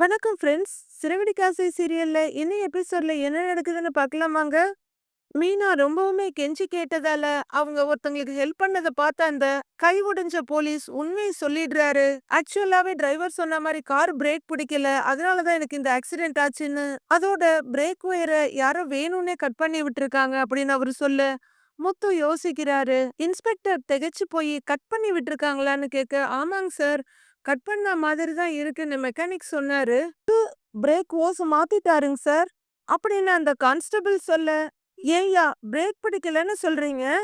வணக்கம் ஃப்ரெண்ட்ஸ். சிறுவடி காசை சீரியல்ல இன்னும் எபிசோட்ல என்ன நடக்குதுன்னு பார்க்கலாமாங்க? மீனா ரொம்பவுமே கெஞ்சி கேட்டதால, அவங்க ஒருத்தங்களுக்கு ஹெல்ப் பண்ணத பார்த்த அந்த கை உடைஞ்ச போலீஸ் உண்மையை சொல்லிடுறாரு. ஆக்சுவலாவே டிரைவர் சொன்ன மாதிரி கார் பிரேக் பிடிக்கல. அதனால தான் எனக்கு இந்த ஆக்சிடென்ட் ஆச்சுன்னு. அதோட பிரேக் ஒயரை யாரோ வேணும்னே கட் பண்ணி விட்டுருக்காங்க அப்படின்னு அவரு சொல்லு முத்து யோசிக்கிறாரு. இன்ஸ்பெக்டர் திகைச்சு போய் கட் பண்ணி விட்டுருக்காங்களான்னு கேட்க, ஆமாங்க சார். கட் பண்ண மாதிரி தான் இருக்குன்னு மெக்கானிக் சொன்னாரு. பிரேக் ஓஸ் மாத்திட்டாருங்க சார். அப்படின்னு அந்த கான்ஸ்டபிள் சொல்ல, ஏய்யா பிரேக் பிடிக்கலன்னு சொல்றீங்க.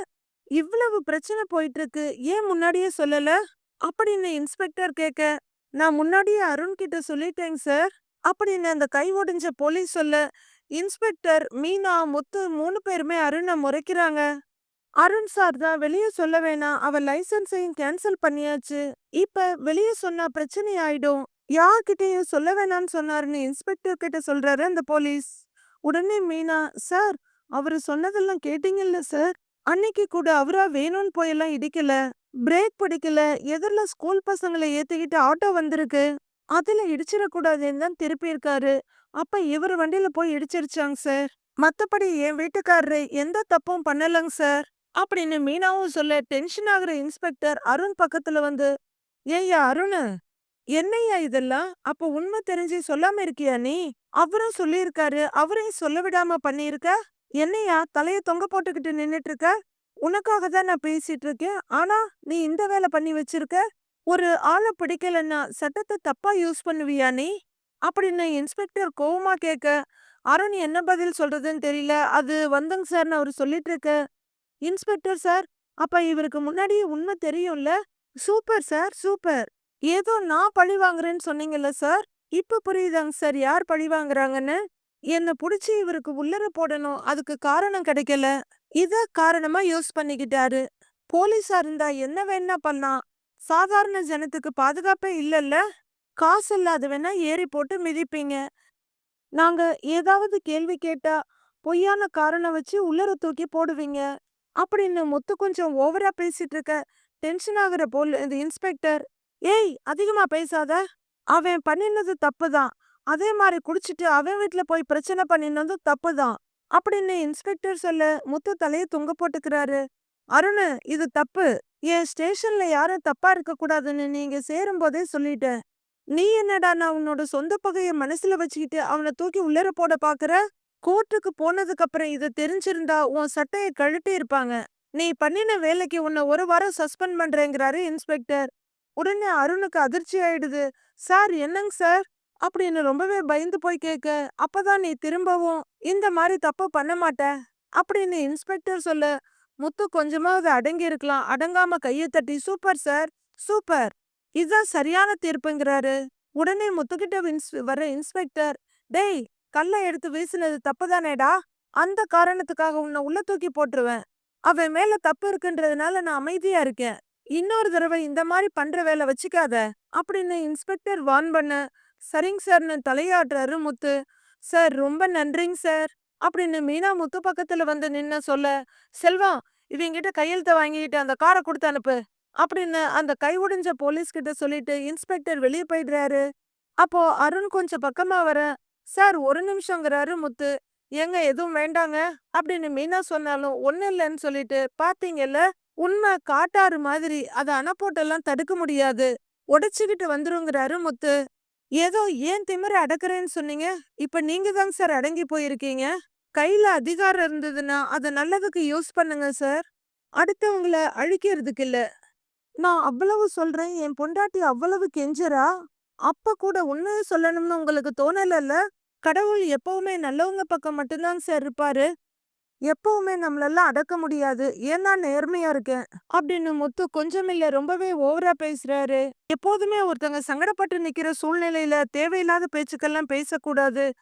இவ்வளவு பிரச்சனை போயிட்டு இருக்கு. ஏன் முன்னாடியே சொல்லல? அப்படின்னு இன்ஸ்பெக்டர் கேட்க, நான் முன்னாடியே அருண் கிட்ட சொல்லிட்டேங்க சார். அப்படின்னு அந்த கை ஒடிஞ்ச போலீஸ் சொல்ல, இன்ஸ்பெக்டர், மீனா, முத்து மூணு பேருமே அருண முறைக்கிறாங்க. அருண் சார் தான் வெளியே சொல்ல வேணாம். அவ லைசென்ஸையும் கேன்சல் பண்ணியாச்சு. இப்ப வெளியே சொன்னா பிரச்சனை ஆயிடும். யார்கிட்டயும் சொல்ல வேணாம்னு சொன்னாருன்னு இன்ஸ்பெக்டர் கிட்ட சொல்றாரு அந்த போலீஸ். உடனே மீனா, சார் அவரு சொன்னதெல்லாம் கேட்டீங்கல்ல சார்? அன்னைக்கு கூட அவரா வேணும்னு போயெல்லாம் இடிக்கல. பிரேக் பிடிக்கல. எதிர்ல ஸ்கூல் பசங்களை ஏத்திக்கிட்டு ஆட்டோ வந்திருக்கு. அதுல இடிச்சிடக்கூடாதுன்னு தான் திருப்பியிருக்காரு. அப்ப இவரு வண்டியில போய் இடிச்சிருச்சாங்க சார். மத்தபடி என் வீட்டுக்காரரு எந்த தப்பும் பண்ணலங்க சார். அப்படின்னு மீனாவும் சொல்ல டென்ஷன் ஆகுற இன்ஸ்பெக்டர் அருண் பக்கத்துல வந்து, ஏய்யா அருண் என்னய்யா இதெல்லாம்? அப்ப உண்மை தெரிஞ்சு சொல்லாம இருக்கியா நீ? அவரும் சொல்லியிருக்காரு. அவரையும் சொல்ல விடாம பண்ணியிருக்க? என்னையா தலைய தொங்க போட்டுக்கிட்டு நின்னுட்டு இருக்க? உனக்காக தான் நான் பேசிட்டு இருக்கேன். ஆனா நீ இந்த வேலை பண்ணி வச்சிருக்க. ஒரு ஆள பிடிக்கலன்னா சட்டத்தை தப்பா யூஸ் பண்ணுவியா நீ? அப்படின்னு இன்ஸ்பெக்டர் கோவமா கேட்க, அருண் என்ன பதில் சொல்றதுன்னு தெரியல. அது வந்துங்க சார்னு அவரு சொல்லிட்டு இருக்க, இன்ஸ்பெக்டர் சார், அப்ப இவருக்கு முன்னாடியே உண்மை தெரியும்ல? Super sir, super. ஏதோ நான் பழி வாங்குறேன்னு சொன்னீங்கல்ல சார்? இப்ப புரியுதாங்க சார் யார் பழி வாங்குறாங்கன்னு? என்ன புடிச்சு இவருக்கு உள்ளர போடணும். அதுக்கு காரணம் கிடைக்கல. இத காரணமா யூஸ் பண்ணிக்கிட்டாரு. போலீஸா இருந்தா என்ன வேணா பண்ணலாம். சாதாரண ஜனத்துக்கு பாதுகாப்பே இல்லல்ல? காசு இல்லாதவனா ஏறி போட்டு மிதிப்பீங்க. நாங்க ஏதாவது கேள்வி கேட்டா பொய்யான காரணம் வச்சு உள்ளர தூக்கி போடுவீங்க. அப்படின்னு முத்து கொஞ்சம் ஓவரா பேசிட்டு இருக்க டென்ஷன் ஆகுற போல் இந்த இன்ஸ்பெக்டர், ஏய் அதிகமா பேசாத. அவன் பண்ணினது தப்புதான். அதே மாதிரி குடிச்சிட்டு அவன் வீட்ல போய் பிரச்சனை பண்ணினதும் தப்புதான். அப்படின்னு இன்ஸ்பெக்டர் சொல்ல முத்து தலைய தொங்க போட்டுக்கிறாரு. அருணு இது தப்பு. என் ஸ்டேஷன்ல யாரும் தப்பா இருக்க கூடாதுன்னு நீங்க சேரும்போதே சொல்லிட்டேன். நீ என்னடா நான் உன்னோட சொந்த பகைய மனசுல வச்சுக்கிட்டு அவனை தூக்கி உள்ளர போட பாக்குற? கோர்ட்டுக்கு போனதுக்கு அப்புறம் இது தெரிஞ்சிருந்தா உன் சட்டையை கழட்டி இருப்பாங்க. நீ பண்ணின வேலைக்கு உன்னை ஒரு வாரம் சஸ்பெண்ட் பண்றேங்கிறாரு இன்ஸ்பெக்டர். உடனே அருணுக்கு அதிர்ச்சி ஆயிடுது. சார் என்னங்க சார்? அப்படின்னு ரொம்பவே பயந்து போய் கேட்க, அப்பதான் நீ திரும்பவும் இந்த மாதிரி தப்பு பண்ண மாட்ட. அப்படின்னு இன்ஸ்பெக்டர் சொல்ல, முத்து கொஞ்சமாவது அடங்கி இருக்கலாம். அடங்காம கையை தட்டி சூப்பர் சார், சூப்பர். இதுதான் சரியான தீர்ப்புங்கிறாரு. உடனே முத்துக்கிட்ட வர இன்ஸ்பெக்டர், டேய் கல்லை எடுத்து வீசினது தப்புதானேடா? அந்த காரணத்துக்காக உன்னை உள்ள தூக்கி போட்டுருவேன். அவன் மேல தப்பு இருக்குன்றதுனால நான் அமைதியா இருக்கேன். இன்னொரு தடவை இந்த மாதிரி பண்ற வேலை வச்சுக்காத. அப்படின்னு இன்ஸ்பெக்டர் வார்ன் பண்ண, சரிங்க சார்னு தலையாட்டுறாரு முத்து. சார் ரொம்ப நன்றிங்க சார். அப்படின்னு மீனா முத்து பக்கத்துல வந்து நின்ன சொல்ல, செல்வம் இவங்கிட்ட கையெழுத்த வாங்கிட்டு அந்த காரை கொடுத்து அனுப்பு. அப்படின்னு அந்த கை உடைஞ்ச போலீஸ் கிட்ட சொல்லிட்டு இன்ஸ்பெக்டர் வெளியே போயிடுறாரு. அப்போ அருண் கொஞ்சம் பக்கமா வர, சார் ஒரு நிமிஷங்கிறாரு முத்து. ஏங்க எதுவும் வேண்டாங்க. அப்படின்னு மீனா சொன்னாலும் ஒண்ணும் இல்லைன்னு சொல்லிட்டு, பாத்தீங்கல்ல உண்மை காட்டாறு மாதிரி அதை அணை போட்டெல்லாம் தடுக்க முடியாது. உடைச்சுக்கிட்டு வந்துருங்கிறாரு முத்து. ஏதோ ஏன் திமிர அடக்குறேன்னு சொன்னீங்க. இப்ப நீங்க தாங்க சார் அடங்கி போயிருக்கீங்க. கையில அதிகாரம் இருந்ததுன்னா அதை நல்லதுக்கு யூஸ் பண்ணுங்க சார். அடுத்தவங்கள அழிக்கிறதுக்கு இல்ல. நான் அவ்வளவு சொல்றேன் என் பொண்டாட்டி அவ்வளவு கெஞ்சரா? அப்ப கூட உண்மையை சொல்லணும்னு உங்களுக்கு தோணலல்ல? கடவுள் எப்பவுமே நல்லவங்க பக்கம் மட்டும்தான் சார் இருப்பாரு. எப்பவுமே நம்மளெல்லாம் அடக்க முடியாது. ஏன்னா நேர்மையா இருக்கேன். அப்படின்னு முத்து கொஞ்சமில்ல ரொம்பவே ஓவரா பேசுறாரு. எப்போதுமே ஒருத்தங்க சங்கடப்பட்டு நிக்கிற சூழ்நிலையில தேவையில்லாத பேச்சுக்கெல்லாம் பேசக்கூடாது.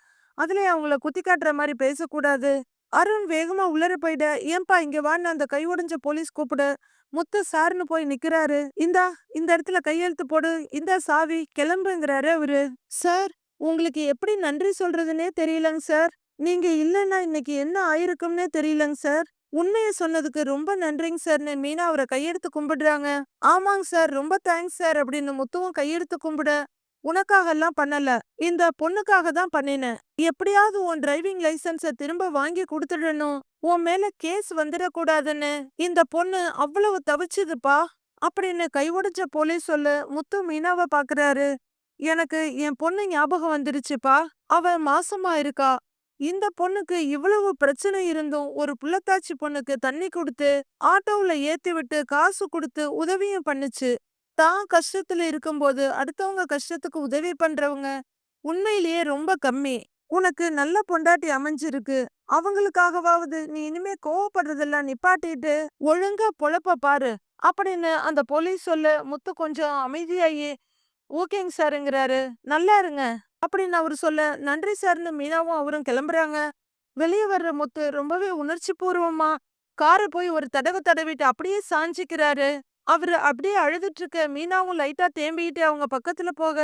அதுலயே அவங்கள குத்தி காட்டுற மாதிரி பேசக்கூடாது. அருண் வேகமா உள்ளர போயிட, ஏன்பா இங்க வான்னு அந்த கை உடைஞ்ச போலீஸ் கூப்பிட, முத்து சார்னு போய் நிக்கிறாரு. இந்தா இந்த இடத்துல கையெழுத்து போடு. இந்த சாவி கிளம்புங்கிறாரு அவரு. சார் உங்களுக்கு எப்படி நன்றி சொல்றதுன்னே தெரியலங்க சார். நீங்க இல்லைன்னா இன்னைக்கு என்ன ஆயிருக்கும்னே தெரியலங்க சார். உண்மைய சொன்னதுக்கு ரொம்ப நன்றிங்க சார்ன்னு மீனா அவரை கையெடுத்து கும்பிடுறாங்க. ஆமாங்க சார் ரொம்ப தேங்க்ஸ் சார் அப்படின்னு முத்துவும் கையெடுத்து கும்பிட, உனக்காகலாம் பண்ணல. இந்த பொண்ணுக்காக தான் பண்ணினேன் எப்படியாவது உன் டிரைவிங் லைசென்ஸ திரும்ப வாங்கி கொடுத்துடணும். உன் மேல கேஸ் வந்துடக்கூடாதுன்னு. இந்த பொண்ணு அவ்வளவு தவிச்சுதுப்பா. அப்படின்னு கைவுடைஞ்ச போலீஸ் சொல்லு முத்து மீனாவை பாக்குறாரு. எனக்கு என் பொண்ணு ஞாபகம் வந்துருச்சுப்பா. அவ மாசமா இருக்கா. இந்த பொண்ணுக்கு இவ்வளவு பிரச்சனை இருந்தும் ஒரு புள்ளத்தாச்சி பொண்ணுக்கு தண்ணி கொடுத்து ஆட்டோவுல ஏத்தி விட்டு காசு கொடுத்து உதவியும் பண்ணுச்சு. தான் கஷ்டத்துல இருக்கும்போது அடுத்தவங்க கஷ்டத்துக்கு உதவி பண்றவங்க உண்மையிலேயே ரொம்ப கம்மி. உனக்கு நல்ல பொண்டாட்டி அமைஞ்சிருக்கு. அவங்களுக்காகவாவது நீ இனிமே கோவப்படுறதெல்லாம் நிப்பாட்டிட்டு ஒழுங்கா பொழப்ப பாரு அப்படின்னு அந்த போலீஸ் சொல்ல முத்து கொஞ்சம் அமைதியாயி ஓகேங்க சாருங்கிறாரு. நல்லா இருங்க. அப்படின்னு அவரு சொல்ல நன்றி சார்னு மீனாவும் அவரும் கிளம்புறாங்க. வெளியே வர்ற முத்து ரொம்பவே உணர்ச்சி பூர்வமா காரை போய் ஒரு தடவை தடவிட்டு அப்படியே சாஞ்சிக்கிறாரு. அவரு அப்படியே அழுதுட்டு இருக்க மீனாவும் லைட்டா தேம்பிக்கிட்டு அவங்க பக்கத்துல போக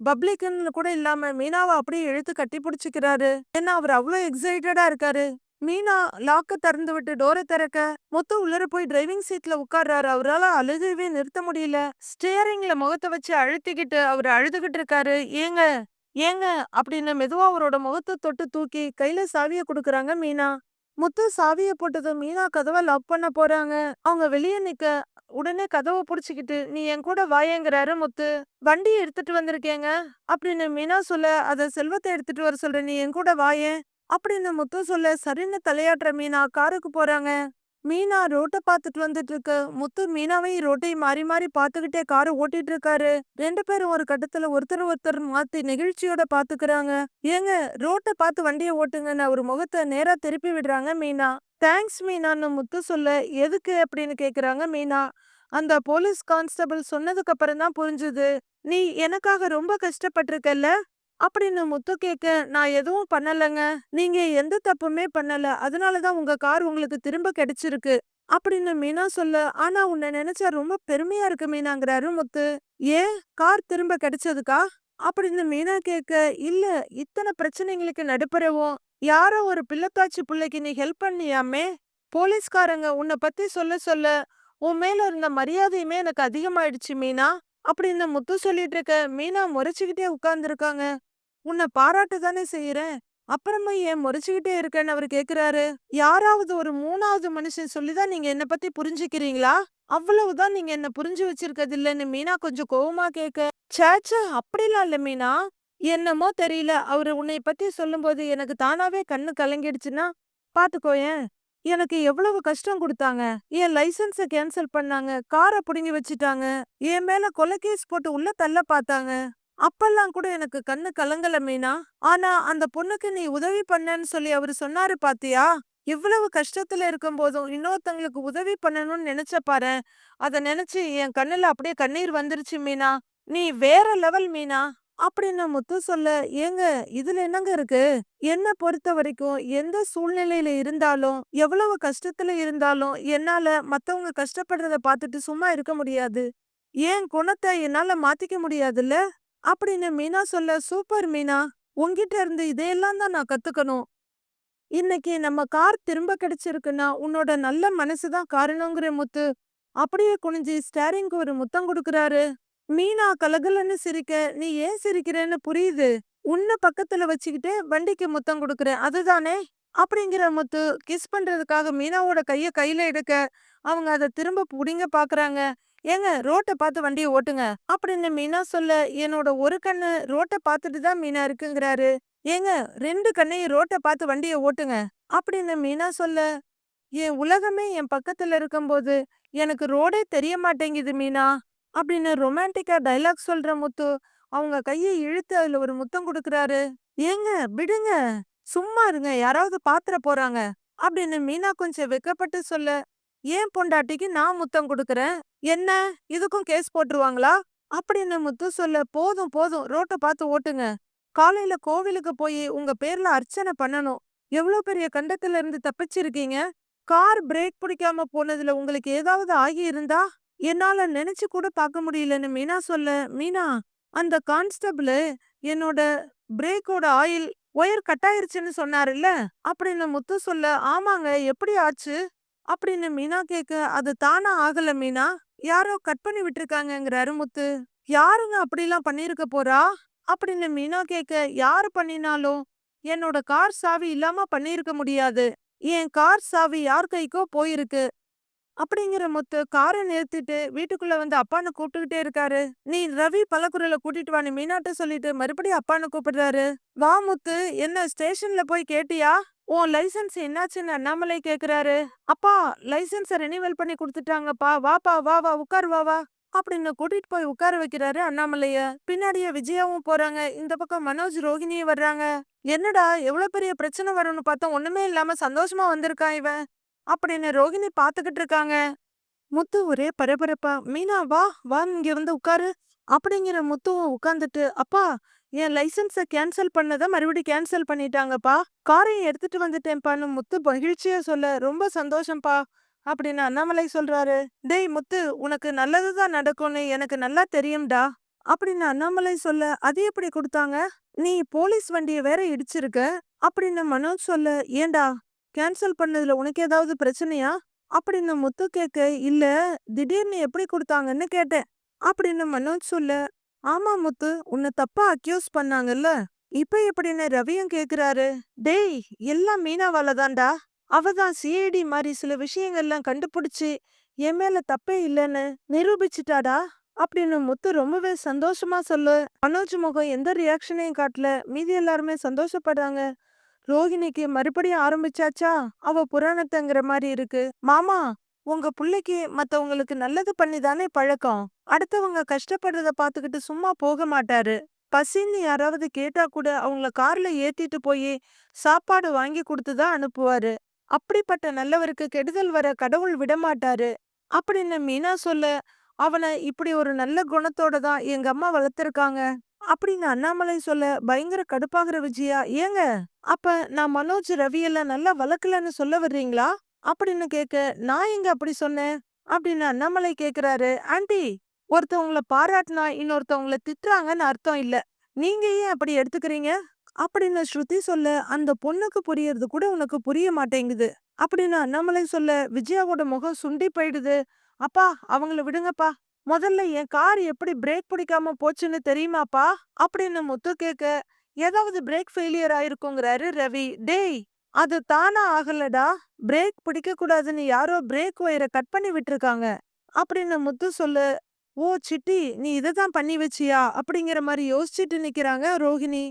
பப்ளிக்னு கூட இல்லாம மீனாவை அப்படியே இழுத்து கட்டி பிடிச்சிக்கிறாரு. ஏன்னா அவர் அவ்வளவு எக்ஸைட்டடா இருக்காரு. மீனா லாக்க திறந்து விட்டு டோரை திறக்க மொத்த உள்ளர போய் டிரைவிங் சீட்ல உட்கார்றாரு. அவரால அழுகவே நிறுத்த முடியல. ஸ்டியரிங்ல முகத்தை வச்சு அழுத்திக்கிட்டு அவர் அழுதுகிட்டு இருக்காரு. ஏங்க ஏங்க அப்படின்னு மெதுவா அவரோட முகத்தை தொட்டு தூக்கி கையில சாவிய குடுக்கறாங்க மீனா. முத்து சாவியை போட்டதும் மீனா கதவை லாக் பண்ண போறாங்க. அவங்க வெளியே நிக்க உடனே கதவை புடிச்சுக்கிட்டு நீ என் கூட வாயங்கிறாரு முத்து. வண்டி எடுத்துட்டு வந்திருக்கேங்க. அப்படின்னு மீனா சொல்ல அத செல்வத்தை எடுத்துட்டு வர சொல்ற நீ என் கூட வாயே அப்படின்னு முத்து சொல்ல சரின்னு தலையாட்டுற மீனா காருக்கு போறாங்க. மீனா ரோட்டை பார்த்துட்டு வந்துட்டு இருக்கு முத்து மீனாவையும் ரோட்டையும் மாறி மாறி பார்த்துக்கிட்டே காரை ஓட்டிட்டு இருக்காரு ரெண்டு பேரும் ஒரு கட்டத்துல ஒருத்தர் ஒருத்தர் மாத்தி நெகிழ்ச்சியோட பாத்துக்கிறாங்க. ஏங்க ரோட்டை பார்த்து வண்டியை ஓட்டுங்கன்னு அவர் முகத்தை நேரா திருப்பி விடுறாங்க மீனா. தேங்க்ஸ் மீனான்னு முத்து சொல்ல எதுக்கு? அப்படின்னு கேக்குறாங்க மீனா. அந்த போலீஸ் கான்ஸ்டபிள் சொன்னதுக்கு அப்புறம் தான் புரிஞ்சுது. நீ எனக்காக ரொம்ப கஷ்டப்பட்டிருக்கல்ல? அப்படின்னு முத்து கேட்க நான் எதுவும் பண்ணலங்க. நீங்க எந்த தப்புமே பண்ணல. அதனாலதான் உங்க கார் உங்களுக்கு திரும்ப கிடைச்சிருக்கு. அப்படின்னு மீனா சொல்ல ஆனா உன்னை நினைச்சா ரொம்ப பெருமையா இருக்கு மீனாங்கிறாரு முத்து. ஏன்? கார் திரும்ப கிடைச்சதுக்கா? அப்படின்னு மீனா கேட்க இல்ல இத்தனை பிரச்சனைங்களுக்கு நடுப்புறவும் யாரோ ஒரு பிள்ளைத்தாச்சி பிள்ளைக்கு நீ ஹெல்ப் பண்ணியாமே? போலீஸ்காரங்க உன்னை பத்தி சொல்ல சொல்ல உன் மேல இருந்த மரியாதையுமே எனக்கு அதிகமாயிடுச்சு மீனா. அப்படின்னு முத்து சொல்லிட்டு இருக்க மீனா முறைச்சுக்கிட்டே உட்கார்ந்துருக்காங்க. உன்னை பாராட்டு தானே செய்யறேன் அப்புறமா ஏன் முறைச்சுக்கிட்டே இருக்கேன்னு அவர் கேக்குறாரு. யாராவது ஒரு மூணாவது மனுஷன் சொல்லிதான் நீங்க என்ன பத்தி புரிஞ்சுக்கிறீங்களா? அவ்வளவுதான் நீங்க என்ன புரிஞ்சு வச்சிருக்கிறது இல்லைன்னு மீனா கொஞ்சம் கோவமா கேக்க சேச்ச அப்படிலாம் இல்ல மீனா. என்னமோ தெரியல. அவரு உன்னை பத்தி சொல்லும்போது எனக்கு தானாவே கண்ணு கலங்கிடுச்சுன்னா பாத்துக்கோயேன் எனக்கு எவ்வளவு கஷ்டம் கொடுத்தாங்க. என் லைசன்ஸை கேன்சல் பண்ணாங்க. காரை புடுங்கி வச்சுட்டாங்க. என் மேல கொலை கேஸ் போட்டு உள்ள தள்ள பார்த்தாங்க. அப்பெல்லாம் கூட எனக்கு கண்ணு கலங்கல மீனா. ஆனா அந்த பொண்ணுக்கு நீ உதவி பண்ணன்னு சொல்லி அவரு சொன்னாரு பாத்தியா? இவ்வளவு கஷ்டத்துல இருக்கும் போதும் இன்னொருத்தங்களுக்கு உதவி பண்ணணும்னு நினைச்ச பாரு. அத நினைச்சு என் கண்ணுல அப்படியே கண்ணீர் வந்துருச்சு மீனா. நீ வேற லெவல் மீனா. அப்படின்னு முத்து சொல்ல ஏங்க இதுல என்னங்க இருக்கு? என்ன பொறுத்த வரைக்கும் எந்த சூழ்நிலையில இருந்தாலும் எவ்வளவு கஷ்டத்துல இருந்தாலும் என்னால மத்தவங்க கஷ்டப்படுறத பார்த்துட்டு சும்மா இருக்க முடியாது. ஏன் குணத்தை என்னால மாத்திக்க முடியாதுல்ல? அப்படின்னு மீனா சொல்ல சூப்பர் மீனா உன்கிட்ட இருந்து இதையெல்லாம் தான் நான் கத்துக்கணும். இன்னைக்கு நம்ம கார் திரும்ப கிடைச்சிருக்குன்னா உன்னோட நல்ல மனசுதான் காரணங்கிற முத்து. அப்படியே குனிஞ்சு ஸ்டேரிங்க்கு ஒரு முத்தம் கொடுக்குறாரு. மீனா கலகலன்னு சிரிக்க நீ ஏன் சிரிக்கிறேன்னு புரியுது. உன்ன பக்கத்துல வச்சுக்கிட்டு வண்டிக்கு முத்தம் கொடுக்குற அதுதானே அப்படிங்கிற முத்து கிஸ் பண்றதுக்காக மீனாவோட கைய கையில எடுக்க அவங்க அதை திரும்ப புடிங்க பாக்குறாங்க. ஏங்க ரோட்டை பார்த்து வண்டியை ஓட்டுங்க. அப்படின்னு மீனா சொல்ல என்னோட ஒரு கண்ணு ரோட்டை பார்த்துட்டு தான் மீனா இருக்குங்கிறாரு. ஏங்க ரெண்டு கண்ணையும் ரோட்டை பார்த்து வண்டியை ஓட்டுங்க. அப்படின்னு மீனா சொல்ல என் உலகமே என் பக்கத்துல இருக்கும்போது எனக்கு ரோடே தெரிய மாட்டேங்குது மீனா. அப்படின்னு ரொமான்டிக்கா டைலாக் சொல்ற முத்து அவங்க கையை இழுத்து அதுல ஒரு முத்தம் கொடுக்குறாரு. ஏங்க விடுங்க. சும்மா இருங்க. யாராவது பாத்திர போறாங்க. அப்படின்னு மீனா கொஞ்சம் வெக்கப்பட்டு சொல்ல ஏன் பொண்டாட்டிக்கு நான் முத்தம் கொடுக்கறேன்? என்ன? இதுக்கும் கேஸ் போட்டுருவாங்களா? அப்படின்னு முத்து சொல்ல போதும் போதும். ரோட்ட பார்த்து ஓட்டுங்க. காலையில கோவிலுக்கு போய் உங்க பேர்ல அர்ச்சனை பண்ணணும். எவ்வளவு பெரிய கண்டத்துல இருந்து தப்பிச்சிருக்கீங்க? கார் பிரேக் பிடிக்காம போனதுல உங்களுக்கு ஏதாவது ஆகி இருந்தா? என்னால நினைச்சு கூட பார்க்க முடியலன்னு மீனா சொல்ல மீனா அந்த கான்ஸ்டபிள் என்னோட பிரேக்கோட ஆயில் ஒயர் கட் ஆயிருச்சுன்னு சொன்னாருல்ல? அப்படின்னு முத்து சொல்ல ஆமாங்க. எப்படி ஆச்சு? அப்படின்னு மீனா கேக்க அது தானா ஆகல மீனா? யாரோ கட் பண்ணி விட்டுருக்காங்கங்கிறாரு முத்து யாருங்க அப்படிலாம் பண்ணியிருக்க போறா? அப்படின்னு மீனா கேட்க யாரு பண்ணினாலும் என்னோட கார் சாவி இல்லாம பண்ணிருக்க முடியாது. என் கார் சாவி யார் கைக்கோ போயிருக்கு. அப்படிங்கிற முத்து காரை நிறுத்திட்டு வீட்டுக்குள்ள வந்து அப்பான்னு கூப்பிட்டுக்கிட்டே இருக்காரு. நீ ரவி பலகுரல கூட்டிட்டு வான்னு மீனாட்ட சொல்லிட்டு மறுபடியும் அப்பான்னு கூப்பிடுறாரு. வா முத்து என்ன ஸ்டேஷன்ல போய் கேட்டியா? உன் லைசன்ஸ் என்னாச்சுன்னு அண்ணாமலை கேக்குறாரு. அப்பா லைசன்ஸை ரெனிவல் பண்ணி கொடுத்துட்டாங்கப்பா. வாப்பா வா வா உட்கார் வா வா அப்படின்னு கூட்டிட்டு போய் உட்கார வைக்கிறாரு அண்ணாமலைய. பின்னாடியே விஜயாவும் போறாங்க. இந்த பக்கம் மனோஜ் ரோகிணியும் வர்றாங்க. என்னடா எவ்வளவு பெரிய பிரச்சனை வரும்னு பார்த்தா ஒண்ணுமே இல்லாம சந்தோஷமா வந்திருக்கான் இவன். அப்படின்னு ரோஹிணி பாத்துக்கிட்டு இருக்காங்க. முத்து ஒரே பரபரப்பா மீனா வா வா இங்க வந்து உட்காரு. அப்படிங்கிற முத்துவும் உட்காந்துட்டு அப்பா என் லைசன்ஸை கேன்சல் பண்ணத மறுபடியும் கேன்சல் பண்ணிட்டாங்கப்பா. காரையும் எடுத்துட்டு வந்துட்டேன்ப்பான்னு முத்து மகிழ்ச்சியா சொல்ல ரொம்ப சந்தோஷம்ப்பா. அப்படின்னு அண்ணாமலை சொல்றாரு. டேய் முத்து உனக்கு நல்லதுதான் நடக்கும்னு எனக்கு நல்லா தெரியும்டா. அப்படின்னு அண்ணாமலை சொல்ல அது எப்படி கொடுத்தாங்க? நீ போலீஸ் வண்டிய வேற இடிச்சிருக்க. அப்படின்னு மனோஜ் சொல்ல ஏண்டா கேன்சல் பண்ணதுல உனக்கு ஏதாவது பிரச்சனையா? அப்படின்னு முத்து கேட்க இல்ல திடீர்னு எப்படி கொடுத்தாங்கன்னு கேட்டேன். அப்படின்னு மனோஜ் சொல்ல ஆமா முத்து உன்னை தப்பா அக்யூஸ் பண்ணாங்கல்ல? இப்ப எப்படின்னு ரவியும் கேக்குறாரு? டேய் எல்லாம் மீனாவால தான்டா. அவதான் சிஐடி மாதிரி சில விஷயங்கள்லாம் கண்டுபிடிச்சு என் மேல தப்பே இல்லைன்னு நிரூபிச்சிட்டாடா? அப்படின்னு முத்து ரொம்பவே சந்தோஷமா சொல்லு. மனோஜ் முகம் எந்த ரியாக்ஷனையும் காட்டல. மீதி எல்லாருமே சந்தோஷப்படுறாங்க. ரோஹிணிக்கு மறுபடியும் ஆரம்பிச்சாச்சா? அவ புராணத்தங்கிற மாதிரி இருக்கு. மாமா உங்க புள்ளைக்கு மத்தவங்களுக்கு நல்லது பண்ணி தானே பழக்கம். அடுத்தவங்க கஷ்டப்படுறத பாத்துக்கிட்டு சும்மா போக மாட்டாரு. பசின்னு யாராவது கேட்டா கூட அவங்கள கார்ல ஏத்திட்டு போய் சாப்பாடு வாங்கி கொடுத்துதான் அனுப்புவாரு. அப்படிப்பட்ட நல்லவருக்கு கெடுதல் வர கடவுள் விடமாட்டாரு அப்படின்னு மீனா சொல்ல அவனை இப்படி ஒரு நல்ல குணத்தோட தான் எங்க அம்மா வளர்த்திருக்காங்க. அப்படின்னு அண்ணாமலை சொல்ல பயங்கர கடுப்பாகிற விஜயா ஏங்க? அப்ப நான் மனோஜ் ரவியெல்லாம் நல்லா வளர்க்கலன்னு சொல்ல வர்றீங்களா? அப்படின்னு கேட்க நான் எங்க அப்படி சொன்னேன்? அப்படின்னு அண்ணாமலை கேக்குறாரு ஆண்டி ஒருத்தவங்கள பாராட்டினா இன்னொருத்தவங்கள திட்டுறாங்கன்னு அர்த்தம் இல்ல. நீங்க ஏன் அப்படி எடுத்துக்கிறீங்க? அப்படின்னு ஸ்ருதி சொல்ல அந்த பொண்ணுக்கு புரியறது கூட உனக்கு புரிய மாட்டேங்குது. அப்படின்னு அண்ணாமலை சொல்ல விஜயாவோட முகம் சுண்டி போயிடுது. அப்பா அவங்கள விடுங்கப்பா. முதல்ல என் கார் எப்படி பிரேக் பிடிக்காம போச்சுன்னு தெரியுமாப்பா? அப்படின்னு முத்து கேட்க ஏதாவது பிரேக் ஃபெயிலியர் ஆயிருக்குங்கிறாரு ரவி. டேய் அது தானா ஆகலடா பிரேக் பிடிக்க கூடாதுன்னு யாரோ பிரேக் ஒயரை கட் பண்ணி விட்டுருக்காங்க. அப்படின்னு முத்து சொல்லு ஓ சிட்டி நீ இததான் பண்ணி வச்சியா? அப்படிங்கிற மாதிரி யோசிச்சுட்டு நிக்கிறாங்க ரோஹிணி.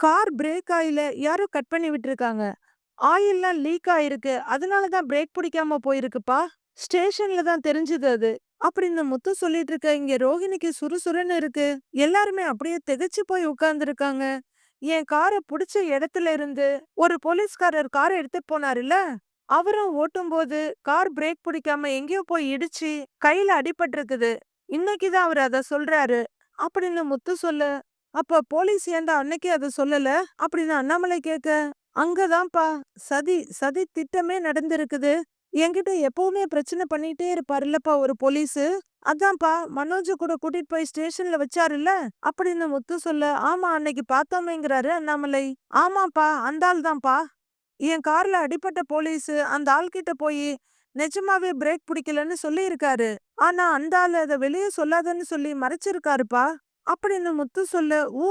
கார் பிரேக் ஆயில யாரோ கட் பண்ணி விட்டுருக்காங்க. ஆயில்லாம் லீக் ஆயிருக்கு. அதனால தான் பிரேக் பிடிக்காம போயிருக்குப்பா. ஸ்டேஷன்ல தான் தெரிஞ்சது அது. அப்படின்னு முத்து சொல்லிட்டு இருக்க இங்க ரோஹிணிக்கு சுறுசுறுன்னு இருக்கு. எல்லாருமே அப்படியே திகைச்சு போய் உட்கார்ந்து இருக்காங்க என் காரை புடிச்ச இடத்துல இருந்து ஒரு போலீஸ்காரர் காரை எடுத்துட்டு போனாருல்ல? அவரும் ஓட்டும் போது கார் பிரேக் பிடிக்காம எங்கேயோ போய் இடிச்சு கையில அடிபட்டிருக்குது. இன்னைக்குதான் அவர் அத சொல்றாரு. அப்படின்னு முத்து சொல்ல. அப்ப போலீஸ் ஏந்தா அன்னைக்கு அத சொல்லல? அப்படின்னு அண்ணாமலை கேட்க அங்கதான்ப்பா. சதி சதி திட்டமே நடந்திருக்குது. என்கிட்ட எப்பவுமே பிரச்சனை பண்ணிட்டே இருப்பாருல்லப்பா ஒரு போலீஸு. அதான்ப்பா மனோஜ கூட கூட்டிட்டு போய் ஸ்டேஷன்ல வச்சாருல்ல? அப்படின்னு முத்து சொல்ல ஆமா அன்னைக்கு பார்த்தோமேங்கிறாரு அண்ணாமலை. ஆமாப்பா அந்த ஆள் தான்ப்பா. என் கார்ல அடிப்பட்ட போலீஸு அந்த ஆள்கிட்ட போய் நிஜமாவே பிரேக் பிடிக்கலன்னு சொல்லியிருக்காரு. ஆனா அந்த ஆள் அதை வெளியே சொல்லாதன்னு சொல்லி மறைச்சிருக்காருப்பா. அப்படின்னு முத்து சொல்ல ஓ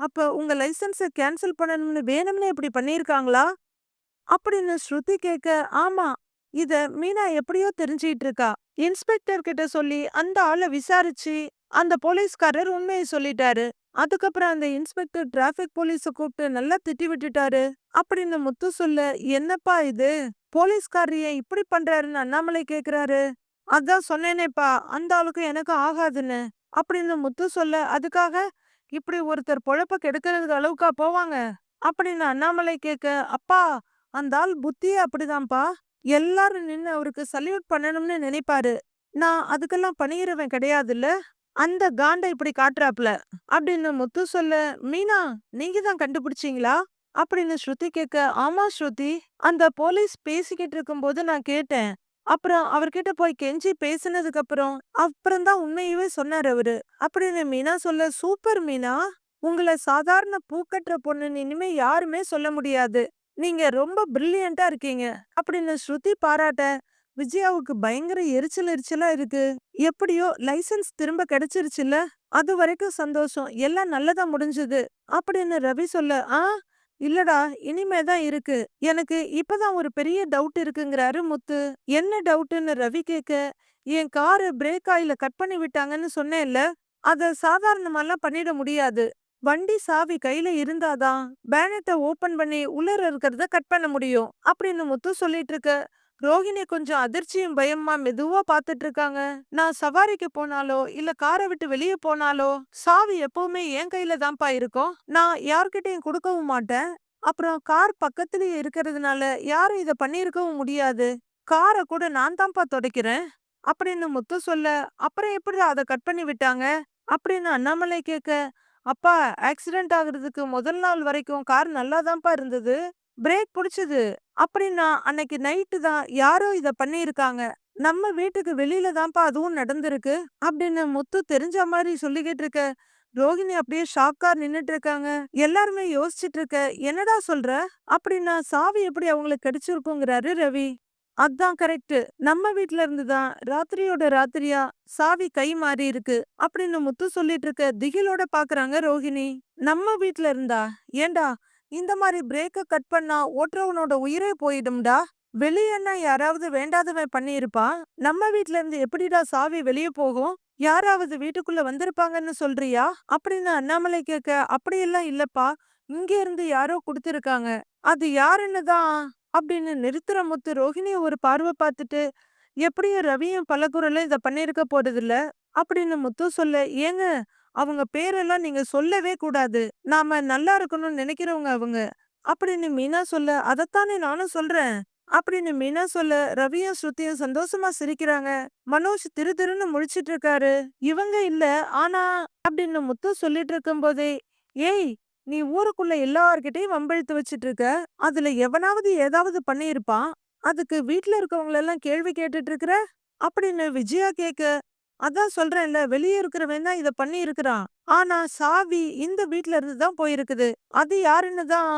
அப்ப உங்க லைசன்ஸை கேன்சல் பண்ணணும்னு வேணும்னு இப்படி பண்ணிருக்காங்களா அப்படின்னு ஸ்ருதி கேட்க ஆமா இத மீனா எப்படியோ தெரிஞ்சிட்டு இருக்கா. இன்ஸ்பெக்டர் கிட்ட சொல்லி அந்த ஆளை விசாரிச்சு அந்த போலீஸ்காரர் உண்மையை சொல்லிட்டாரு. அதுக்கப்புறம் அந்த இன்ஸ்பெக்டர் டிராபிக் போலீஸ கூப்பிட்டு நல்லா திட்டி விட்டுட்டாரு. அப்படின்னு முத்து சொல்ல என்னப்பா இது? போலீஸ்காரர் ஏன் இப்படி பண்றாருன்னு அண்ணாமலை கேக்குறாரு? அதான் சொன்னேனேப்பா அந்த ஆளுக்கு எனக்கு ஆகாதுன்னு. அப்படின்னு முத்து சொல்ல அதுக்காக இப்படி ஒருத்தர் பொழப்ப கெடுக்கிறதுக்கு அளவுக்கா போவாங்க? அப்படின்னு அண்ணாமலை கேட்க அப்பா அந்த ஆள் புத்தியே அப்படிதான்ப்பா. எல்லாரும் நின்னு அவருக்கு சல்யூட் பண்ணணும்னு நினைப்பாரு. நான் அதுக்கெல்லாம் பண்ணிடுறவன் கிடையாதுல்ல? அந்த காண்டை இப்படி காட்டுறாப்ல? அப்படின்னு முத்து சொல்ல மீனா நீங்க தான் கண்டுபிடிச்சீங்களா? அப்படின்னு ஸ்ருதி கேட்க ஆமா ஸ்ருதி அந்த போலீஸ் பேசிக்கிட்டு இருக்கும்போது நான் கேட்டேன். அப்புறம் அவர்கிட்ட போய் கெஞ்சி பேசினதுக்கு அப்புறம் அப்புறம் தான் உண்மையவே சொன்னார் அவரு. அப்படின்னு மீனா சொல்ல சூப்பர் மீனா உங்களை சாதாரண பூக்கட்டுற பொண்ணுன்னு இனிமே யாருமே சொல்ல முடியாது. நீங்க ரொம்ப பிரில்லியண்டா இருக்கீங்க அப்படின்னு ஸ்ருதி பாராட்ட விஜயாவுக்கு பயங்கர எரிச்சல் எரிச்சலா இருக்கு. எப்படியோ லைசென்ஸ் திரும்ப கிடைச்சிருச்சுல்ல. அது வரைக்கும் சந்தோஷம். எல்லாம் நல்லதா முடிஞ்சது. அப்படின்னு ரவி சொல்ல, ஆ இல்லடா இனிமே தான் இருக்கு. எனக்கு இப்பதான் ஒரு பெரிய டவுட் இருக்குங்கிறாரு முத்து. என்ன டவுட்னு ரவி கேட்க, என் காரு பிரேக் ஆயில கட் பண்ணி விட்டாங்கன்னு சொன்னேன்ல. அத சாதாரணமெல்லாம் பண்ணிட முடியாது. வண்டி சாவி கையில இருந்தாதான் பேனட்ட ஓபன் பண்ணி உள்ளர இருக்கிறத கட் பண்ண முடியும். அப்படின்னு முத்து சொல்லிட்டு இருக்க. ரோஹிணி கொஞ்சம் அதிர்ச்சியும் பயமா மெதுவா பாத்துட்டு இருக்காங்க. நான் சவாரிக்கு போனாலோ இல்ல காரை விட்டு வெளியே போனாலோ சாவி எப்பவுமே என் கையில தான்ப்பா இருக்கும். நான் யார்கிட்டயும் கொடுக்கவும் மாட்டேன். அப்புறம் கார் பக்கத்துலயே இருக்கிறதுனால யாரும் இத பண்ணியிருக்கவும் முடியாது. காரை கூட நான் தான்ப்பா துடைக்கிறேன். அப்படின்னு முத்து சொல்ல, அப்புறம் எப்படி அத கட் பண்ணி விட்டாங்க? அப்படின்னு அண்ணாமலை கேட்க, அப்பா ஆக்சிடென்ட் ஆகுறதுக்கு முதல் நாள் வரைக்கும் கார் நல்லா தான்ப்பா இருந்தது. பிரேக் புடிச்சது. அப்படின்னா அன்னைக்கு நைட்டு தான் யாரோ இத பண்ணியிருக்காங்க. நம்ம வீட்டுக்கு வெளியில தான்ப்பா அதுவும் நடந்திருக்கு. அப்படின்னு முத்து தெரிஞ்ச மாதிரி சொல்லிக்கிட்டு இருக்க. ரோகிணி அப்படியே ஷாக்கா நின்னுட்டு இருக்காங்க. எல்லாருமே யோசிச்சுட்டு இருக்க. என்னடா சொல்ற? அப்படின்னா சாவி எப்படி அவங்களுக்கு கிடைச்சிருக்குங்கிறாரு ரவி. அதான் கரெக்ட். நம்ம வீட்ல இருந்து தான் ராத்திரியோட ராத்திரியா சாவி கை மாறி இருக்கு. அப்படின்னு முத்து சொல்லிட்டு இருக்க திகிலோட பாக்குறாங்க ரோகிணி. நம்ம வீட்ல இருந்தா? ஏன்டா இந்த மாதிரி பிரேக்க கட் பண்ணா ஓட்டுறவனோட உயிரே போயிடும்டா. வெளியன்னா யாராவது வேண்டாதவன் பண்ணியிருப்பான். நம்ம வீட்ல இருந்து எப்படிடா சாவி வெளியே போகும்? யாராவது வீட்டுக்குள்ள வந்திருப்பாங்கன்னு சொல்றியா? அப்படின்னு அண்ணாமலை கேட்க அப்படியெல்லாம் இல்லப்பா. இங்க இருந்து யாரோ குடுத்திருக்காங்க. அது யாருன்னு தான் அப்படின்னு நிறுத்துற முத்து ரோஹிணிய ஒரு பார்வை பார்த்துட்டு, எப்படியும் ரவியும் பலகுரலும் இத பண்ணியிருக்க போறதில்ல. அப்படின்னு முத்து சொல்ல, ஏங்க அவங்க பேரெல்லாம் நீங்க சொல்லவே கூடாது. நாம நல்லா இருக்கணும்னு நினைக்கிறவங்க அவங்க. அப்படின்னு மீனா சொல்ல, அதைத்தானே நானும் சொல்றேன். அப்படின்னு மீனா சொல்ல, ரவியும் ஸ்ருதியும் சந்தோஷமா சிரிக்கிறாங்க. மனோஜ் திரு திருன்னு முழிச்சிட்டு இருக்காரு. இவங்க இல்ல, ஆனா அப்படின்னு முத்து சொல்லிட்டு இருக்கும்போதே, ஏய் நீ ஊருக்குள்ள எல்லார்கிட்டயும் வம்பிழுத்து வச்சிட்டு இருக்க. அதுல எவனாவது ஏதாவது பண்ணியிருப்பான். அதுக்கு வீட்ல இருக்கவங்களெல்லாம் கேள்வி கேட்டுட்டு இருக்கிற? அப்படின்னு விஜயா கேக்கு அதான் சொல்றேன்ல வெளியே இருக்கிறவன் தான் இத பண்ணி இருக்கிறான். ஆனா சாவி இந்த வீட்ல இருந்து தான் போயிருக்குது. அது யாருன்னு தான்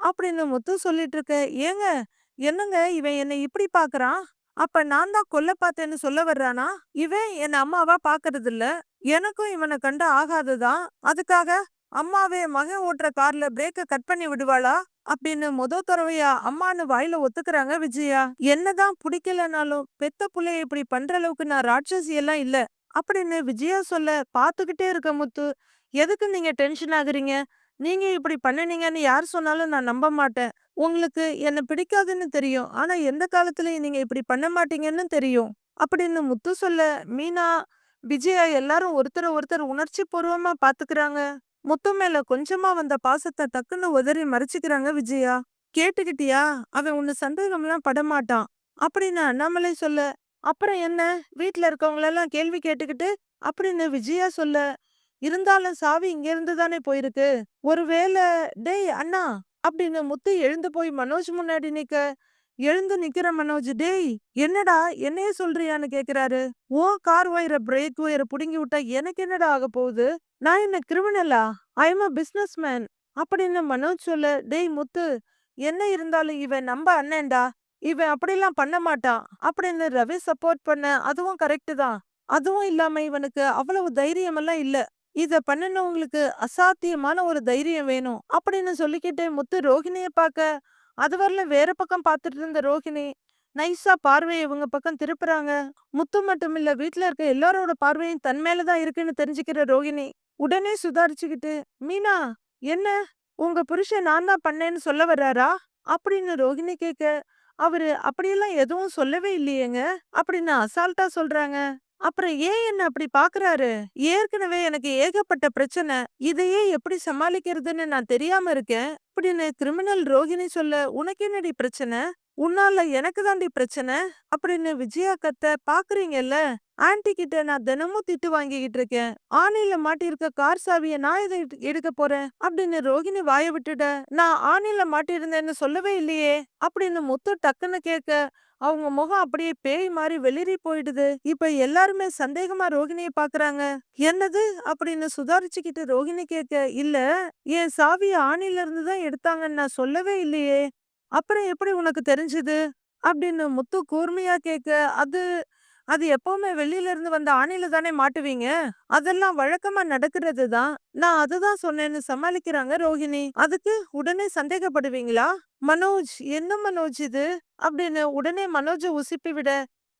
அப்படின்னு முத்து சொல்லிட்டு இருக்க. ஏங்க என்னங்க இவன் என்னை இப்படி பாக்குறான்? அப்ப நான் தான் கொல்ல பார்த்தேன்னு சொல்ல வர்றானா? இவன் என் அம்மாவா பாக்குறது இல்ல. எனக்கும் இவனை கண்டு ஆகாதுதான். அதுக்காக அம்மாவே மகன் ஓட்டுற கார்ல பிரேக்க கட் பண்ணி விடுவாளா? அப்படின்னு முத தடவையா அம்மான்னு வாயில ஒத்துக்கிறாங்க விஜயா. என்னதான் பிடிக்கலனாலும் பெத்த புள்ளைய இப்படி பண்ற அளவுக்கு நான் ராட்சசி எல்லாம் இல்ல. அப்படின்னு விஜயா சொல்ல பாத்துக்கிட்டே இருக்க முத்து. எதுக்கு நீங்க டென்ஷன் ஆகுறீங்க? நீங்க இப்படி பண்ணுனீங்கன்னு யார் சொன்னாலும் நான் நம்ப மாட்டேன். உங்களுக்கு என்ன பிடிக்காதுன்னு தெரியும். ஆனா எந்த காலத்துலயும் நீங்க இப்படி பண்ண மாட்டீங்கன்னு தெரியும். அப்படின்னு முத்து சொல்ல மீனா, விஜயா எல்லாரும் ஒருத்தர் ஒருத்தர் உணர்ச்சி பூர்வமா பாத்துக்கிறாங்க. முத்து மேல கொஞ்சமா வந்த பாசத்தை டக்குன்னு உதறி மறைச்சுக்கிறாங்க விஜயா. கேட்டுக்கிட்டியா? அவன் உன்னை சந்தேகம்லாம் படமாட்டான். அப்படின்னு அண்ணாமலை சொல்ல, அப்புறம் என்ன? வீட்ல இருக்கவங்களெல்லாம் கேள்வி கேட்டுக்கிட்டு அப்படின்னு விஜயா சொல்ல, இருந்தாலும் சாவி இங்க இருந்து தானே போயிருக்கு. ஒருவேளை டேய் அண்ணா அப்படின்னு முத்து எழுந்து போய் மனோஜ் முன்னாடி நிக்க, எழுந்து நிக்கிற மனோஜ் டேய் என்னடா என்னைய சொல்றியான்னு கேக்குறாரு. ஓ கார் ஒயர பிரேக் ஒயர புடுங்கி விட்டா எனக்கு என்னடா ஆக போகுது? நான் என்ன கிரிமினலா? I am a businessman அப்படின்னு மனோஜ் சொல்ல, டேய் முத்து என்ன இருந்தாலும் இவன் நம்ப அண்ணன்டா. இவன் அப்படிலாம் பண்ண மாட்டான் அப்படின்னு ரவி சப்போர்ட் பண்ண அதுவும் கரெக்ட் தான். அதுவும் இல்லாம இவனுக்கு அவ்வளவு தைரியம் எல்லாம் இல்ல. இத பண்ணுனவங்களுக்கு அசாத்தியமான ஒரு தைரியம் வேணும் அப்படின்னு சொல்லிக்கிட்டே முத்து ரோஹிணிய பாக்க, அது வரல வேற பக்கம் பார்த்துட்டு இருந்த ரோஹிணி நைஸா பார்வையை இவங்க பக்கம் திருப்புறாங்க. முத்து மட்டும் இல்ல வீட்ல இருக்க எல்லாரோட பார்வையும் தன் மேலதான் இருக்குன்னு தெரிஞ்சுக்கிற ரோஹிணி உடனே சுதாரிச்சுக்கிட்டு, மீனா என்ன உங்க புருஷன் நான் தான் பண்ணேன்னு சொல்ல வர்றாரா? அப்படின்னு ரோஹிணி கேட்க, அவரு அப்படியெல்லாம் எதுவும் சொல்லவே இல்லையேங்க அப்படின்னு அசால்ட்டா சொல்றாங்க. அப்புறம் ஏன் என்ன அப்படி பாக்குறாரு? ஏற்கனவே எனக்கு ஏகப்பட்ட பிரச்சனை. இதையே எப்படி சமாளிக்கிறதுன்னு நான் தெரியாம இருக்கேன். அப்படின்னு கிரிமினல் ரோகிணி சொல்ல, உனக்கு என்னடி பிரச்சனை? உன்னால எனக்கு தாண்டி பிரச்சனை அப்படின்னு விஜயா கத்த பாக்குறீங்கல்ல ஆன்டி கிட்ட நான் தினமும் திட்டு வாங்கிக்கிட்டு இருக்கேன். ஆணில மாட்டியிருக்க கார் சாவிய நான் எதை எடுக்க- போறேன்? அப்படின்னு ரோகிணி வாய விட்டுட நான் ஆணில மாட்டியிருந்தேன்னு சொல்லவே இல்லையே. அப்படின்னு முத்து டக்குன்னு கேட்க அவங்க முகம் அப்படியே பேய் மாதிரி வெளிரி போயிடுது. இப்ப எல்லாருமே சந்தேகமா ரோகிணியை பாக்குறாங்க. என்னது? அப்படின்னு சுதாரிச்சுக்கிட்டு ரோகிணி கேட்க இல்ல என் சாவிய ஆணில இருந்து தான் எடுத்தாங்கன்னு நான் சொல்லவே இல்லையே. அப்புறம் எப்படி உனக்கு தெரிஞ்சது? அப்படின்னு முத்து கூர்மையா கேட்க, அது அது எப்பவுமே வெளியில இருந்து வந்த ஆணில தானே மாட்டுவீங்க. அதெல்லாம் வழக்கமா நடக்கிறது தான். நான் அதுதான் சொன்னேன்னு சமாளிக்கிறாங்க ரோஹிணி. அதுக்கு உடனே சந்தேகப்படுவீங்களா? மனோஜ் என்ன மனோஜ் இது? அப்படின்னு உடனே மனோஜ உசிப்பி விட,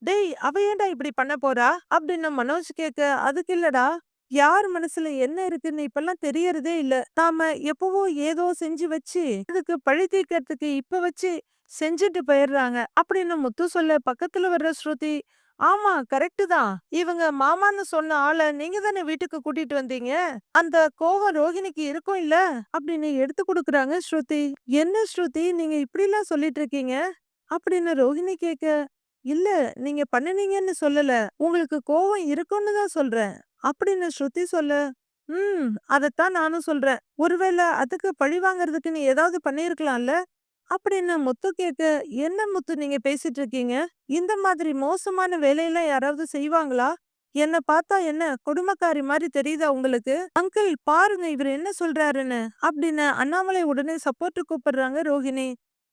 டேய் அவ ஏன்டா இப்படி பண்ண போறா? அப்படின்னு மனோஜ் கேட்க, அதுக்கு இல்லடா. யார் மனசுல என்ன இருக்குன்னு இப்பெல்லாம் தெரியறதே இல்ல. நாம எப்பவோ ஏதோ செஞ்சு வச்சு, அதுக்கு பழி தீர்க்கறதுக்கு இப்ப வச்சு செஞ்சுட்டு போயிடுறாங்க. அப்படின்னு முத்து சொல்ல பக்கத்துல வர்ற ஸ்ருதி, ஆமா கரெக்ட் தான். இவங்க மாமான்னு சொன்ன ஆள நீங்க தானே வீட்டுக்கு கூட்டிட்டு வந்தீங்க. அந்த கோவம் ரோஹிணிக்கு இருக்கும் இல்ல? அப்படின்னு எடுத்து கொடுக்கறாங்க ஸ்ருதி. என்ன ஸ்ருதி நீங்க இப்படிலாம் சொல்லிட்டு இருக்கீங்க? அப்படின்னு ரோஹிணி கேட்க, இல்ல நீங்க பண்ணுனீங்கன்னு சொல்லல. உங்களுக்கு கோவம் இருக்கும்னு தான் சொல்றேன். அப்படின்னு ஸ்ருதி சொல்ல, ம் அதைத்தான் நானும் சொல்றேன். ஒருவேளை அதுக்கு பழி வாங்குறதுக்கு நீ ஏதாவது பண்ணியிருக்கலாம்ல? அப்படின்னு முத்து கேட்க, என்ன முத்து நீங்க பேசிட்டு இருக்கீங்க? இந்த மாதிரி மோசமான வேலையெல்லாம் யாராவது செய்வாங்களா? என்ன பார்த்தா என்ன குடும்பக்காரி மாதிரி தெரியுதா உங்களுக்கு? அங்கிள் பாருங்க இவரு என்ன சொல்றாருன்னு. அப்படின்னு அண்ணாமலை உடனே சப்போர்ட் கூப்பிடுறாங்க ரோஹிணி.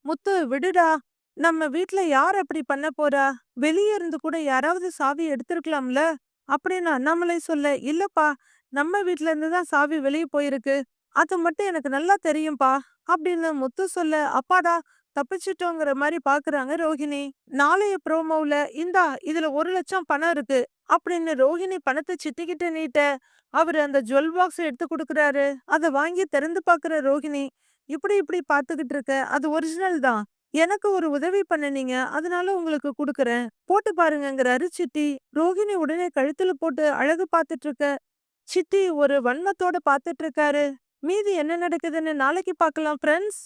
முத்து விடுடா. நம்ம வீட்டுல யார் அப்படி பண்ண போறா? வெளிய இருந்து கூட யாராவது சாவி எடுத்திருக்கலாம்ல? அப்படின்னு அண்ணாமலை சொல்ல, இல்லப்பா நம்ம வீட்டுல இருந்து தான் சாவி வெளிய போயிருக்கு. அது மட்டும் எனக்கு நல்லா தெரியும்பா. அப்படின்னு முத்து சொல்ல, அப்பாடா தப்பிச்சிட்டோங்கிற மாதிரி பாக்குறாங்க ரோஹிணி. நாளைய ப்ரோமோவில் இந்தா இதுல ஒரு லட்சம் பணம் இருக்கு. அப்படின்னு ரோஹிணி பணத்தை சித்திக்கிட்டு நீட்ட, அவரு அந்த ஜுவல் பாக்ஸ் எடுத்து கொடுக்குறாரு அதை வாங்கி திறந்து பாக்குற ரோஹிணி, இப்படி இப்படி பாத்துக்கிட்டு இருக்க, அது ஒரிஜினல் தான். எனக்கு ஒரு உதவி பண்ணுனீங்க. அதனால உங்களுக்கு கொடுக்குறேன் போட்டு பாருங்கங்கிறாரு சித்தி. ரோஹிணி உடனே கழுத்துல போட்டு அழகு பார்த்துட்டு இருக்க, சித்தி ஒரு வன்மத்தோட பார்த்துட்டு இருக்காரு. மீதி என்ன நடக்குதுன்னு நாளைக்கு பார்க்கலாம் ஃப்ரெண்ட்ஸ்.